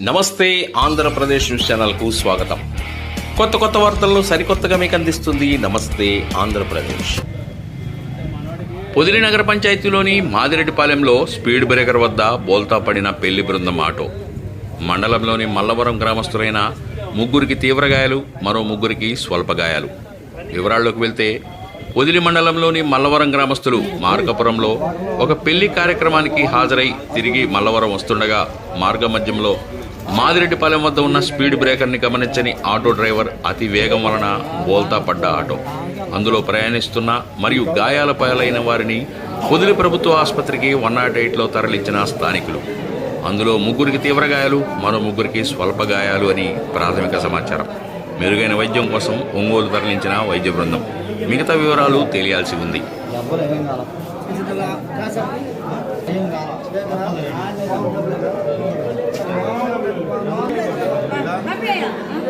నమస్తే ఆంధ్రప్రదేశ్ న్యూస్ ఛానల్కు స్వాగతం. కొత్త కొత్త వార్తలను సరికొత్తగా మీకు అందిస్తుంది నమస్తే ఆంధ్రప్రదేశ్. పొదిలి నగర పంచాయతీలోని మాదిరెడ్డిపాలెంలో స్పీడ్ బ్రేకర్ వద్ద బోల్తా పడిన పెళ్ళి బృందం ఆటో. మండలంలోని మల్లవరం గ్రామస్తులైన ముగ్గురికి తీవ్ర గాయాలు మరో ముగ్గురికి స్వల్ప గాయాలు. వివరాల్లోకి వెళ్తే పొదిలి మండలంలోని మల్లవరం గ్రామస్తులు మార్గపురంలో ఒక పెళ్ళి కార్యక్రమానికి హాజరై తిరిగి మల్లవరం వస్తుండగా మార్గ మధ్యంలో మాదిరెడ్డిపాలెం వద్ద ఉన్న స్పీడ్ బ్రేకర్ని గమనించని ఆటో డ్రైవర్ అతి వేగం వలన బోల్తా పడ్డ ఆటో. అందులో ప్రయాణిస్తున్న మరియు గాయాల పాలైన వారిని పొదిలి ప్రభుత్వ ఆసుపత్రికి వన్ నాట్ ఎయిట్లో తరలించిన స్థానికులు. అందులో ముగ్గురికి తీవ్ర గాయాలు మరో ముగ్గురికి స్వల్ప గాయాలు అని ప్రాథమిక సమాచారం. మెరుగైన వైద్యం కోసం ఒంగోలు తరలించిన వైద్య బృందం. మిగతా వివరాలు తెలియాల్సి ఉంది. Uh, Mm-hmm.